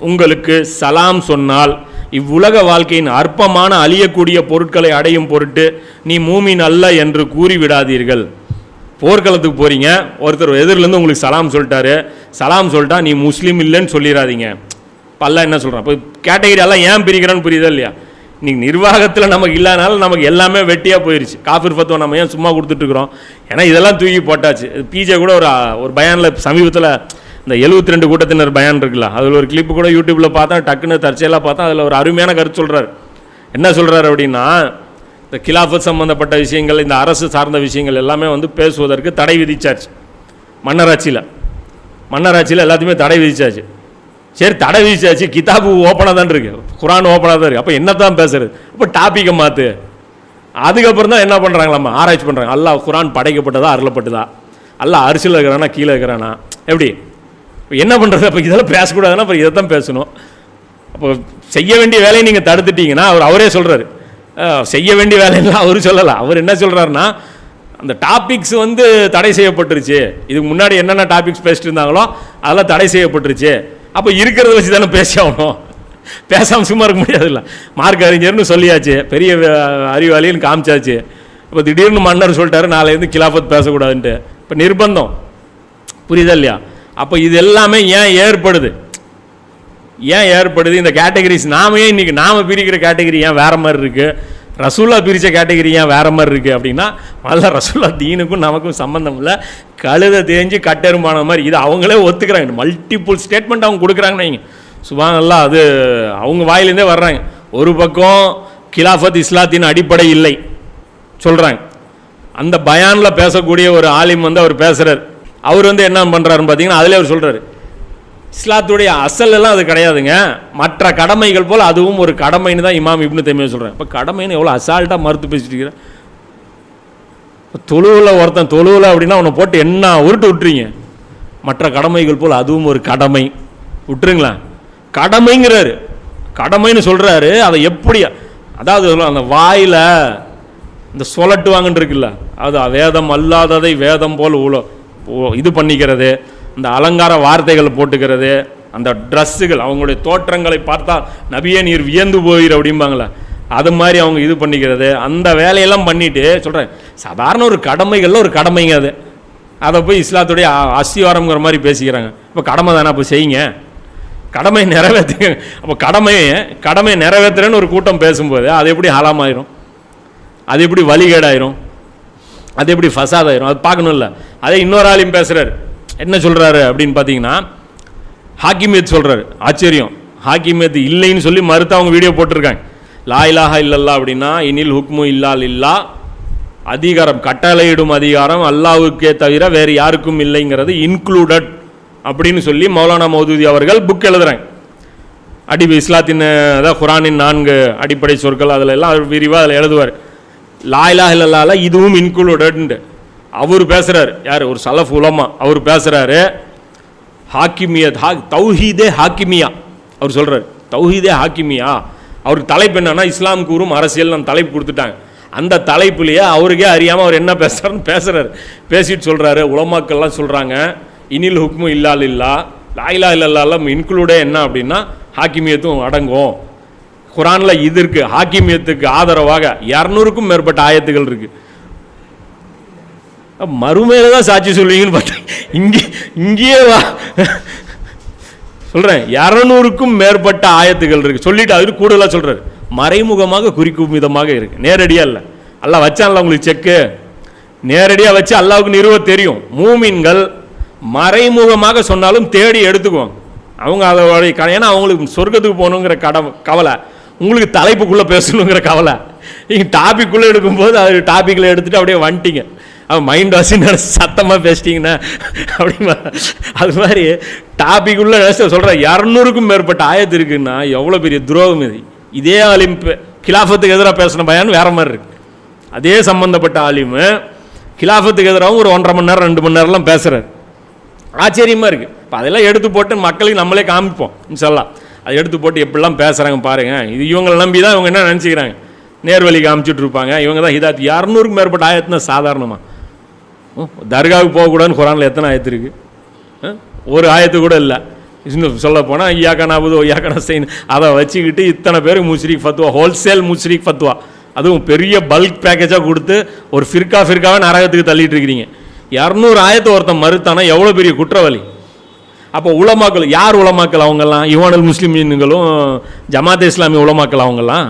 உங்களுக்கு சலாம் சொன்னால் இவ்வுலக வாழ்க்கையின் அற்பமான அழியக்கூடிய பொருட்களை அடையும் பொருட்டு நீ மூமின் அல்ல என்று கூறிவிடாதீர்கள். போர்க்களத்துக்கு போகிறீங்க ஒருத்தர் எதிரிலேருந்து உங்களுக்கு சலாம் சொல்லிட்டாரு. சலாம் சொல்லிட்டா நீ முஸ்லீம் இல்லைன்னு சொல்லிடாதீங்க பல்ல என்ன சொல்கிறான் இப்போ கேட்டகரி எல்லாம் ஏன் பிரிக்கிறான்னு புரியுதா இல்லையா? நீ நிர்வாகத்தில் நமக்கு இல்லாதனால நமக்கு எல்லாமே வெட்டியாக போயிடுச்சு காஃபிர் ஃபத்துவா நம்ம ஏன் சும்மா கொடுத்துட்ருக்குறோம் ஏன்னா இதெல்லாம் தூக்கி போட்டாச்சு. பிஜே கூட ஒரு ஒரு பயானில் சமீபத்தில் இந்த 72 ரெண்டு கூட்டத்தினர் பயான் இருக்குல்ல அதில் ஒரு கிளிப்பு கூட யூடியூப்பில் பார்த்தா டக்குன்னு தற்செயலாக பார்த்தா அதில் ஒரு அருமையான கருத்து சொல்கிறார் என்ன சொல்கிறார் அப்படின்னா இந்த கிலாஃபத் சம்மந்தப்பட்ட விஷயங்கள் இந்த அரசு சார்ந்த விஷயங்கள் எல்லாமே வந்து பேசுவதற்கு தடை விதிச்சாச்சு. மன்னராட்சியில். மன்னராட்சியில் எல்லாத்தையுமே தடை விதிச்சாச்சு. சரி தடை விதிச்சாச்சு கிதாபு ஓப்பனாக தான் இருக்குது குரான் ஓப்பனாக தான் இருக்குது அப்போ என்ன தான் பேசுறது? அப்போ டாப்பிக்கை மாற்று அதுக்கப்புறம் தான் என்ன பண்ணுறாங்களாம்மா ஆராய்ச்சி பண்ணுறாங்க அல்லாஹ் குரான் படைக்கப்பட்டதா அருளப்பட்டதா? அல்லாஹ் அரிசியில் இருக்கிறானா கீழே இருக்கிறானா? எப்படி? இப்போ என்ன பண்ணுறது அப்போ இதெல்லாம் பேசக்கூடாதுன்னா அப்புறம் இதை தான் பேசணும். அப்போ செய்ய வேண்டிய வேலையை நீங்கள் தடுத்துட்டீங்கன்னா அவர் அவரே சொல்கிறாரு செய்ய வேண்டிய வேலையெல்லாம் அவர் சொல்லலாம் அவர் என்ன சொல்கிறாருன்னா அந்த டாபிக்ஸ் வந்து தடை செய்யப்பட்டுருச்சு. இதுக்கு முன்னாடி என்னென்ன டாபிக்ஸ் பேசிட்டு இருந்தாங்களோ அதெல்லாம் தடை செய்யப்பட்டுருச்சு. அப்போ இருக்கிறத வச்சு தானே பேசி ஆகணும். பேசாமல் சும்மா இருக்க முடியாதுல்ல. மார்க் அறிஞர்னு சொல்லியாச்சு. பெரிய அறிவாளின்னு காமிச்சாச்சு. இப்போ திடீர்னு மன்னர் சொல்லிட்டாரு நாளையிலேருந்து கிலாஃபத் பேசக்கூடாதுன்ட்டு. இப்போ நிர்பந்தம். புரியுதா இல்லையா? அப்போ இது எல்லாமே ஏன் ஏற்படுது? ஏன் ஏற்படுது? இந்த கேட்டகரிஸ் நாம ஏன் இன்னைக்கு நாம பிரிக்கிற கேட்டகரி ஏன் வேறு மாதிரி இருக்குது ரசூல்லா பிரித்த கேட்டகரி ஏன் வேறு மாதிரி இருக்குது அப்படின்னா முதல்ல ரசூல்லா தீனுக்கும் நமக்கும் சம்மந்தம் இல்லை. கழுத தேஞ்சு கட்டெரும்பான மாதிரி இது அவங்களே ஒத்துக்கிறாங்க. மல்டிபிள் ஸ்டேட்மெண்ட் அவங்க கொடுக்குறாங்கன்னு வைங்க. சுபானல்லா அது அவங்க வாயிலேருந்தே வர்றாங்க. ஒரு பக்கம் கிலாஃபத் இஸ்லாத்தின் அடிப்படை இல்லை. சொல்கிறாங்க அந்த பயானில் பேசக்கூடிய ஒரு ஆலிம் வந்து அவர் பேசுகிறார் அவர் வந்து என்ன பண்ணுறாருன்னு பார்த்தீங்கன்னா அதிலே அவர் சொல்கிறாரு இஸ்லாத்துடைய அசல் எல்லாம் அது கிடையாதுங்க. மற்ற கடமைகள் போல் அதுவும் ஒரு கடமைன்னு தான் இமாம் இப்னு தைமியா சொல்கிறேன் இப்போ கடமைன்னு எவ்வளோ அசால்ட்டாக மறுத்து பேசிட்டு இருக்கிறேன் தொழுவில் ஒருத்தன் தொழுவில் அப்படின்னா அவனை போட்டு என்ன உருட்டு விட்டுறீங்க? மற்ற கடமைகள் போல் அதுவும் ஒரு கடமை. விட்டுருங்களா? கடமைங்கிறாரு. கடமைன்னு சொல்கிறாரு அதை எப்படி அதாவது அந்த வாயில் இந்த சொலட்டுவாங்கன்னு இருக்குல்ல அது வேதம் அல்லாததை வேதம் போல் உல இது பண்ணிக்கிறது இந்த அலங்கார வார்த்தைகள் போட்டுக்கிறது அந்த ட்ரெஸ்ஸுகள் அவங்களுடைய தோற்றங்களை பார்த்தா நபியே நீர் வியந்து போயிரு அப்படிம்பாங்களே அது மாதிரி அவங்க இது பண்ணிக்கிறது. அந்த வேலையெல்லாம் பண்ணிவிட்டு சொல்கிறேன் சாதாரண ஒரு கடமைகளில் ஒரு கடமைங்க அது. அதை போய் இஸ்லாத்துடைய அ- அஸ்திவாரம்ங்கிற மாதிரி பேசிக்கிறாங்க. இப்போ கடமை தானே அப்போ செய்யுங்க. கடமை நிறைவேற்றுங்க அப்போ கடமையை கடமை நிறைவேற்றுறேன்னு ஒரு கூட்டம் பேசும்போது அது எப்படி ஹலாமாயிரும்? அது எப்படி வழிகேடாயிரும்? அது எப்படி ஃபசாத் ஆயிரும்? அது பார்க்கணும்ல. அதே இன்னொரு ஆளையும் பேசுகிறார் என்ன சொல்கிறாரு அப்படின்னு பார்த்தீங்கன்னா ஹாக்கிமேத் சொல்கிறாரு ஆச்சரியம். ஹாக்கிமேத் இல்லைன்னு சொல்லி மறுத்து அவங்க வீடியோ போட்டிருக்காங்க. லா இலாஹா இல்லல்லா அப்படின்னா இனில் ஹுக்மு இல்லால் இல்லா அதிகாரம் கட்டளையிடும் அதிகாரம் அல்லாவுக்கே தவிர வேறு யாருக்கும் இல்லைங்கிறது இன்க்ளூடட் அப்படின்னு சொல்லி மௌலானா மௌதூதி அவர்கள் புக் எழுதுறாங்க. அடி இஸ்லாத்தின் அதாவது குரானின் நான்கு அடிப்படை சொற்கள் அதில் எல்லாம் விரிவாக அதில் எழுதுவார். லாயிலா இல்லல்லால இதுவும் இன்க்ளூடட்ன்ட்டு அவர் பேசுகிறார் யார்? ஒரு சலஃப் உலமா. அவர் பேசுகிறாரு ஹாக்கிமியத் ஹா தௌஹீதே ஹாக்கிமியா. அவர் சொல்கிறார் தௌஹீதே ஹாக்கிமியா. அவருக்கு தலைப்பு என்னன்னா இஸ்லாம் கூறும் அரசியல் நம்ம தலைப்பு கொடுத்துட்டாங்க. அந்த தலைப்புலேயே அவருக்கே அறியாமல் அவர் என்ன பேசுகிறாருன்னு பேசுகிறார் பேசிட்டு சொல்கிறாரு உலமாக்கள்லாம் சொல்கிறாங்க இனில் ஹுக்மு இல்லால் இல்லா லாயிலா இல்லல்லாம் இன்க்ளூடே என்ன அப்படின்னா ஹாக்கிமியத்தும் அடங்கும். குரானில் இது இருக்கு ஹாக்கிமியத்துக்கு ஆதரவாக இரநூறுக்கும் மேற்பட்ட ஆயத்துகள் இருக்கு. மறுமையில தான் சாட்சி சொல்லுவீங்கன்னு பார்த்தேன். இங்கே இங்கேயே வா. சொல்கிறேன் இரநூறுக்கும் மேற்பட்ட ஆயத்துகள் இருக்கு. சொல்லிட்டு அது கூடுதலாக சொல்றாரு. மறைமுகமாக குறிக்கும் விதமாக இருக்கு. நேரடியாக இல்லை. அல்லாஹ் வச்சான்ல உங்களுக்கு செக்கு நேரடியாக வச்சு அல்லாவுக்கு நிறுவ தெரியும். மூமின்கள் மறைமுகமாக சொன்னாலும் தேடி எடுத்துக்குவாங்க. அவங்க அதோடைய ஏன்னா அவங்களுக்கு சொர்க்கத்துக்கு போகணுங்கிற கடவு கவலை. உங்களுக்கு தலைப்புக்குள்ளே பேசணுங்கிற கவலை. நீங்கள் டாபிக்குள்ளே எடுக்கும்போது அது டாப்பிக்கில் எடுத்துகிட்டு அப்படியே வந்துட்டீங்க. அவன் மைண்ட் வாஷிங் நினச்சி சத்தமாக பேசிட்டீங்கன்னா அப்படிமா அது மாதிரி டாபிக்குள்ளே நினச்சி சொல்கிறேன் இரநூறுக்கும் மேற்பட்ட ஆயத்து இருக்குன்னா எவ்வளோ பெரிய துரோகம் இது? இதே ஆலிம் கிலாஃபத்துக்கு எதிராக பேசின பயான் வேற மாதிரி இருக்கு. அதே சம்மந்தப்பட்ட ஆலிமு கிலாஃபத்துக்கு எதிராகவும் ஒரு ஒன்றரை மணி நேரம் ரெண்டு மணி நேரம்லாம் பேசுகிறார் ஆச்சரியமாக இருக்குது இப்போ அதெல்லாம் எடுத்து போட்டு மக்களுக்கு நம்மளே காமிப்போம் சொல்லலாம் அதை எடுத்து போட்டு எப்படிலாம் பேசுகிறாங்க பாருங்கள் இது இவங்களை நம்பி தான் இவங்க என்ன நினச்சிக்கிறாங்க? நேர்வழி காமிச்சிட்டு இவங்க தான் ஹிதாத் இரநூறுக்கு மேற்பட்ட ஆயத்துனா சாதாரணமாக தர்காவுக்கு போகக்கூடாதுன்னு குரானில் எத்தனை ஆயத்து இருக்குது ஆ? ஒரு ஆயத்து கூட இல்லை. இன்னும் சொல்ல போனால் ஐயாக்கான நாபுது ஐயாக்கான செய்யணும் அதை வச்சுக்கிட்டு இத்தனை பேர் முஸ்ரீக் ஃபத்வா ஹோல்சேல் முஸ்ரீக் ஃபத்வா. அதுவும் பெரிய பல்க் பேக்கேஜாக கொடுத்து ஒரு ஃபிர்கா ஃபிர்காவை நரகத்துக்கு தள்ளிட்டு இருக்கிறீங்க. இரநூறு ஆயத்தை ஒருத்தன் மறுத்தானா எவ்வளோ பெரிய குற்றவாளி? அப்போ உலமாக்கள் யார் உலமாக்கள் அவங்கெல்லாம்? இவானல் முஸ்லிம்களும் ஜமாத் இஸ்லாமிய உலமாக்கள் அவங்கெல்லாம்?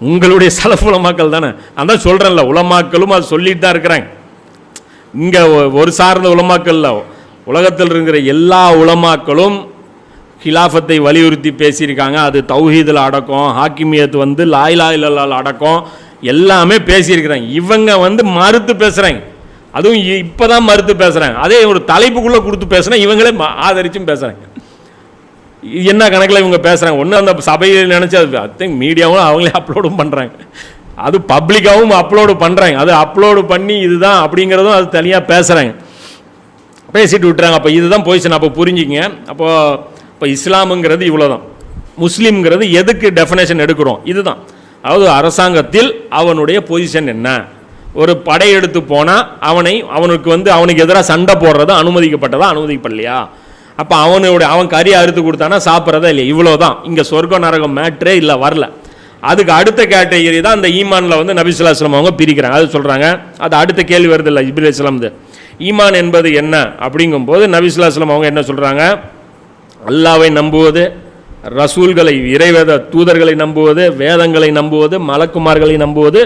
உங்களுடைய சலஃப் உலமாக்கள் தானே? அதான் சொல்கிறேன்ல உலமாக்களும் அது சொல்லிட்டு தான் இருக்கிறாங்க. இங்கே ஒரு சார்ந்த உலமாக்கள்ல உலகத்தில் இருக்கிற எல்லா உலமாக்களும் ஹிலாஃபத்தை வலியுறுத்தி பேசியிருக்காங்க. அது தௌஹீதில் அடக்கம் ஹாக்கிமியத் வந்து லாயிலா இல்லல்லால் அடக்கம் எல்லாமே பேசியிருக்கிறாங்க. இவங்க வந்து மறுத்து பேசுகிறாங்க அதுவும் இப்போ தான் மறுத்து பேசுகிறாங்க அதே ஒரு தலைப்புக்குள்ளே கொடுத்து பேசுனா இவங்களே ஆதரிச்சும் பேசுகிறாங்க என்ன கணக்கில் இவங்க பேசுகிறாங்க ஒன்று அந்த சபையில் நினச்சி அது அத்தை மீடியாவும் அவங்களே அப்லோடும் பண்ணுறாங்க அது பப்ளிக்காகவும் அப்லோடு பண்ணுறாங்க அது அப்லோடு பண்ணி இதுதான் அப்படிங்கிறதும் அது தனியாக பேசுகிறாங்க பேசிட்டு விட்டுறாங்க. அப்போ இதுதான் பொசிஷன் அப்போ புரிஞ்சுங்க அப்போ இப்போ இஸ்லாமுங்கிறது இவ்வளோ தான் முஸ்லீம்ங்கிறது எதுக்கு டெஃபினேஷன் எடுக்கிறோம்? இதுதான். அதாவது அரசாங்கத்தில் அவனுடைய பொசிஷன் என்ன? ஒரு படையெடுத்து போனால் அவனை அவனுக்கு வந்து அவனுக்கு எதிராக சண்டை போடுறது அனுமதிக்கப்பட்டதா அனுமதிக்கப்படலையா அப்போ அவனுடைய அவன் கறி அறுத்து கொடுத்தானா சாப்பிட்றதா இல்லை இவ்வளோ தான் இங்கே சொர்க்க நரகம் மேட்ரே இல்லை வரல. அதுக்கு அடுத்த கேட்டகரி தான் அந்த ஈமானில் வந்து நபிசுல்லாஸ்லாம் அவங்க பிரிக்கிறாங்க. அது சொல்கிறாங்க அது அடுத்த கேள்வி வருது இல்லை இப்ரே இஸ்லாம்து. ஈமான் என்பது என்ன? அப்படிங்கும்போது நபிசுல்லாஸ்லாம் அவங்க என்ன சொல்கிறாங்க அல்லாவை நம்புவது ரசூல்களை இறைவேத தூதர்களை நம்புவது வேதங்களை நம்புவது மலக்குமார்களை நம்புவது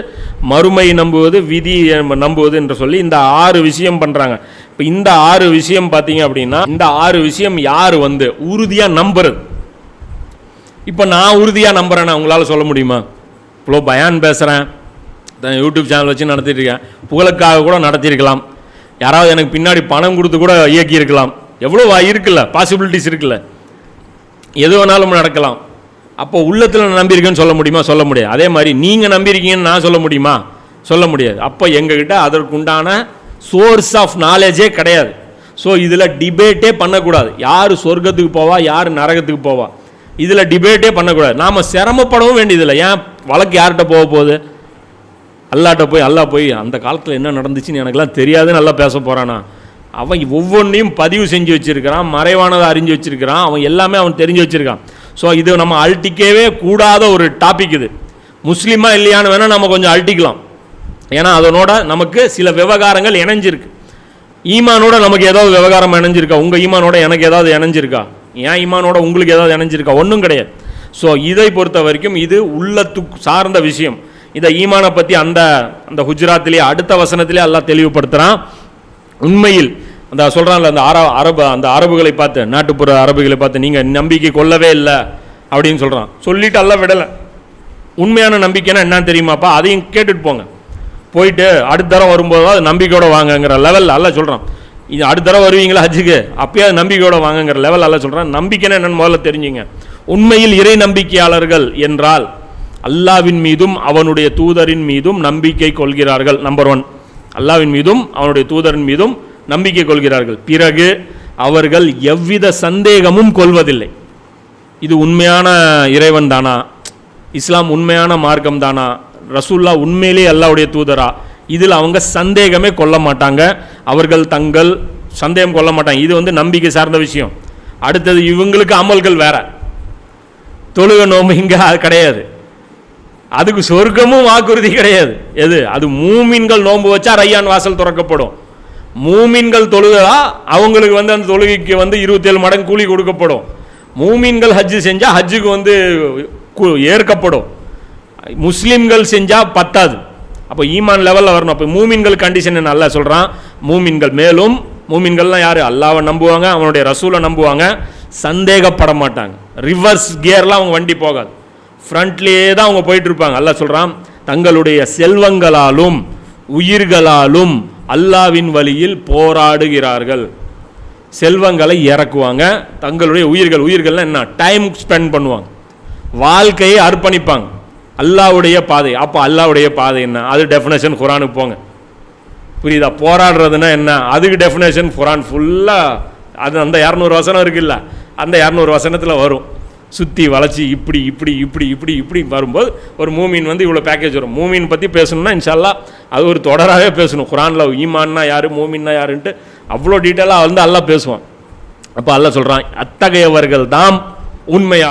மறுமையை நம்புவது விதி நம்புவது என்று சொல்லி இந்த ஆறு விஷயம் பண்ணுறாங்க இப்போ இந்த ஆறு விஷயம் பார்த்தீங்க அப்படின்னா இந்த ஆறு விஷயம் யார் வந்து? உறுதியாக நம்புறது. இப்போ நான் உறுதியாக நம்புறேன்னா உங்களால் சொல்ல முடியுமா? இவ்வளோ பயான் பேசுகிறேன் யூடியூப் சேனல் வச்சு நடத்திட்டு இருக்கேன். புகழுக்காக கூட நடத்தியிருக்கலாம். யாராவது எனக்கு பின்னாடி பணம் கொடுத்து கூட இயக்கியிருக்கலாம். எவ்வளோ இருக்குல்ல? பாசிபிலிட்டிஸ் இருக்குல்ல? எது வேணாலும் நடக்கலாம். அப்போ உள்ளத்தில் நான் நம்பியிருக்கேன்னு சொல்ல முடியுமா? சொல்ல முடியாது. அதே மாதிரி நீங்கள் நம்பியிருக்கீங்கன்னு நான் சொல்ல முடியுமா? சொல்ல முடியாது. அப்போ எங்ககிட்ட அதற்குண்டான சோர்ஸ் ஆஃப் நாலேஜே கிடையாது. ஸோ இதில் டிபேட்டே பண்ணக்கூடாது. யார் சொர்க்கத்துக்கு போவா யார் நரகத்துக்கு போவா? இதில் டிபேட்டே பண்ணக்கூடாது. நாம் சிரமப்படவும் வேண்டியதில்லை. ஏன் வழக்கு யார்கிட்ட போக போகுது? அல்லாட்ட போய் அல்லா போய் அந்த காலத்தில் என்ன நடந்துச்சுன்னு எனக்குலாம் தெரியாதுன்னு நல்லா பேச போகிறானா அவன் ஒவ்வொன்றையும் பதிவு செஞ்சு வச்சுருக்கிறான் மறைவானதை அறிஞ்சு வச்சுருக்கிறான் அவன் எல்லாமே அவன் தெரிஞ்சு வச்சுருக்கான். ஸோ இது நம்ம அழட்டிக்கவே கூடாத ஒரு டாபிக் இது. முஸ்லீமா இல்லையான்னு வேணால் நம்ம கொஞ்சம் அழட்டிக்கலாம். ஏன்னா அதனோட நமக்கு சில விவகாரங்கள் இணைஞ்சிருக்கு. ஈமானோட நமக்கு ஏதாவது விவகாரம் இணைஞ்சிருக்கா? உங்கள் ஈமானோட எனக்கு ஏதாவது இணைஞ்சிருக்கா? ஏன் ஈமானோட உங்களுக்கு ஏதாவது இணைஞ்சிருக்கா? ஒன்றும் கிடையாது. ஸோ இதை பொறுத்த வரைக்கும் இது உள்ளத்துக்கு சார்ந்த விஷயம். இதை ஈமானை பற்றி அந்த அந்த குஜராத்திலே அடுத்த வசனத்திலே எல்லாம் தெளிவுபடுத்துகிறான் உண்மையில் அந்த சொல்கிறான்ல அந்த அர அரபு அந்த அரபுகளை பார்த்து நாட்டுப்புற அரபுகளை பார்த்து நீங்கள் நம்பிக்கை கொள்ளவே இல்லை அப்படின்னு சொல்கிறான் சொல்லிட்டு எல்லாம் விடலை. உண்மையான நம்பிக்கைன்னா என்னன்னு தெரியுமாப்பா? அதையும் கேட்டுட்டு போங்க. போயிட்டு அடுத்த தடவை வரும்போது அது நம்பிக்கையோட வாங்கங்கிற லெவல் அல்ல சொல்கிறான் இது அடுத்த தடவை வருவீங்களா ஹஜ்ஜுக்கு? அப்பயே அது நம்பிக்கையோட வாங்கங்கிற லெவல் அல்ல சொல்கிறான் நம்பிக்கைன்னா என்னன்னு முதல்ல தெரிஞ்சுங்க. உண்மையில் இறை நம்பிக்கையாளர்கள் என்றால் அல்லாவின் மீதும் அவனுடைய தூதரின் மீதும் நம்பிக்கை கொள்கிறார்கள் நம்பர் ஒன் அல்லாவின் மீதும் அவனுடைய தூதரின் மீதும் நம்பிக்கை கொள்கிறார்கள். பிறகு அவர்கள் எவ்வித சந்தேகமும் கொள்வதில்லை. இது உண்மையான இறைவன் தானா? இஸ்லாம் உண்மையான மார்க்கம் தானா? ரசூல்லா உண்மையிலே அல்லாவுடைய தூதரா? இதில் அவங்க சந்தேகமே கொள்ள மாட்டாங்க. அவர்கள் தங்கள் சந்தேகம் கொள்ள மாட்டாங்க. இது வந்து நம்பிக்கை சார்ந்த விஷயம். அடுத்தது இவங்களுக்கு அமல்கள் வேற. தொழுக நோம்பு இங்கே கிடையாது. அதுக்கு சொர்க்கமும் வாக்குறுதி கிடையாது. எது? அது மூமின்கள் நோன்பு வச்சா ரையான் வாசல் திறக்கப்படும். மூமின்கள் தொழுதா அவங்களுக்கு வந்து அந்த தொழுகைக்கு வந்து இருபத்தேழு மடங்கு கூலி கொடுக்கப்படும். மூமின்கள் ஹஜ்ஜு செஞ்சால் ஹஜ்ஜுக்கு வந்து கு- ஏற்கப்படும். முஸ்லீம்கள் செஞ்சால் பத்தாது. அப்போ ஈமான் லெவலில் வரணும். அப்போ மூமின்கள் கண்டிஷன் நல்லா சொல்கிறான் மூமின்கள் மேலும் மூமின்கள்லாம் யார்? அல்லாவை நம்புவாங்க அவனுடைய ரசூலை நம்புவாங்க. சந்தேகப்பட மாட்டாங்க. ரிவர்ஸ் கியர்லாம் அவங்க வண்டி போகாது. ஃப்ரண்ட்லேயே தான் அவங்க போயிட்டு இருப்பாங்க அல்லா சொல்கிறான் தங்களுடைய செல்வங்களாலும் உயிர்களாலும் அல்லாவின் வழியில் போராடுகிறார்கள். செல்வங்களை இறக்குவாங்க. தங்களுடைய உயிர்கள் உயிர்கள்லாம் என்ன? டைம் ஸ்பெண்ட் பண்ணுவாங்க. வாழ்க்கையை அர்ப்பணிப்பாங்க. அல்லாவுடைய பாதை. அப்போ அல்லாவுடைய பாதை என்ன? அது டெஃபினேஷன் குரானுக்கு போங்க. புரியுதா? போராடுறதுன்னா என்ன? அதுக்கு டெஃபினேஷன் குரான் ஃபுல்லாக அது அந்த இரநூறு வசனம் இருக்குல்ல? அந்த இரநூறு வசனத்தில் வரும். சுற்றி வளைச்சி இப்படி இப்படி இப்படி இப்படி இப்படி வரும்போது ஒரு மூமின் வந்து இவ்வளோ பேக்கேஜ் வரும். மூமின் பற்றி பேசணும்னா இன்ஷால்லா அது ஒரு தொடராகவே பேசணும். குரானில் ஈமான்னா யார் மூமின்னா யாருன்ட்டு அவ்வளோ டீட்டெயிலாக வந்து அல்லா பேசுவான். அப்போ அல்ல சொல்கிறான் அத்தகையவர்கள் தான் உண்மையால்